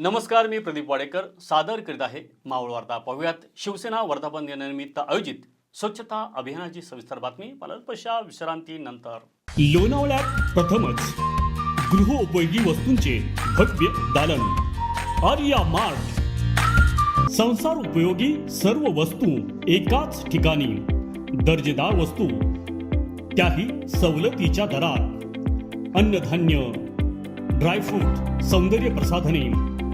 नमस्कार मी प्रदीप वाडेकर. सादर करीत आहे मावळ वार्ता. पाहूयात शिवसेना वर्धापन दिनानिमित्त आयोजित स्वच्छता अभियानाची सविस्तर बातमी. पालनपशा विश्रांतीनंतर लोणावळ्यात प्रथमच गृहोपयोगी वस्तूंचे भव्य दालन. आर्या मार्ट. संसार उपयोगी सर्व वस्तू एकाच ठिकाणी. दर्जेदार वस्तू त्याही सवलतीच्या दरात. अन्नधान्य ड्रायफ्रूट सौंदर्य प्रसाधने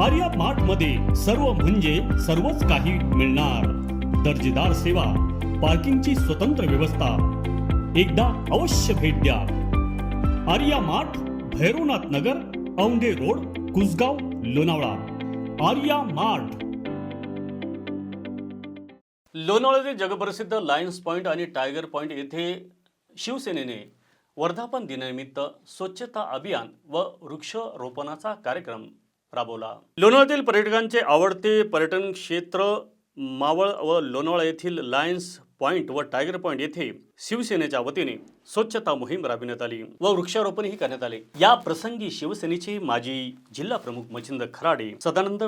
आर्या मार्टमध्ये सर्व म्हणजे सर्वच काही मिळणार. दर्जेदार सेवा पार्किंगची स्वतंत्र व्यवस्था. एकदा अवश्य भेट द्या. Arya mart Bhairavnath Nagar Aundhe road Kusgaon Lonavala. Arya mart. लोणावळ्याचे जगप्रसिद्ध लायन्स पॉईंट आणि टायगर पॉईंट येथे शिवसेनेने वर्धापन दिनानिमित्त स्वच्छता अभियान व वृक्षरोपणाचा कार्यक्रम राबवला. लोणावळ्यातील पर्यटकांचे आवडते पर्यटन क्षेत्र मावळ व लोणावळा येथील लायन्स पॉईंट व टायगर पॉईंट येथे शिवसेनेच्या वतीने स्वच्छता मोहीम राबविण्यात आली व वृक्षारोपणही करण्यात आले. या प्रसंगी शिवसेनेचे माजी जिल्हा प्रमुख मच्छिंद्र खराडे सदानंद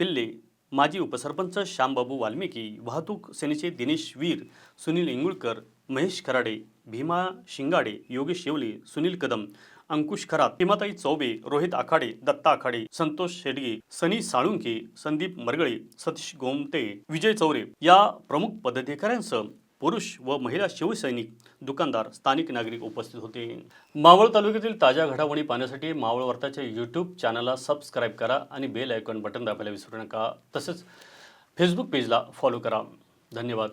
पिल्ले माजी उपसरपंच श्यामबाबू वाल्मिकी वाहतूक सेनेचे दिनेश वीर सुनील इंगुळकर महेश खराडे भीमा शिंगाडे योगेश येवले सुनील कदम अंकुश खरात हिमाताई चौबे रोहित आखाडे दत्ता आखाडे संतोष शेडगे सनी साळुंके संदीप मरगळे सतीश गोमते विजय चौरे या प्रमुख पदाधिकाऱ्यांसह पुरुष व महिला शिवसैनिक दुकानदार स्थानिक नागरिक उपस्थित होते. मावळ तालुक्यातील ताज्या घडामोडी पाहण्यासाठी मावळ वार्ताच्या यूट्यूब चॅनलला सबस्क्राईब करा आणि बेल आयकॉन बटन दाबायला विसरू नका. तसेच फेसबुक पेजला फॉलो करा. धन्यवाद.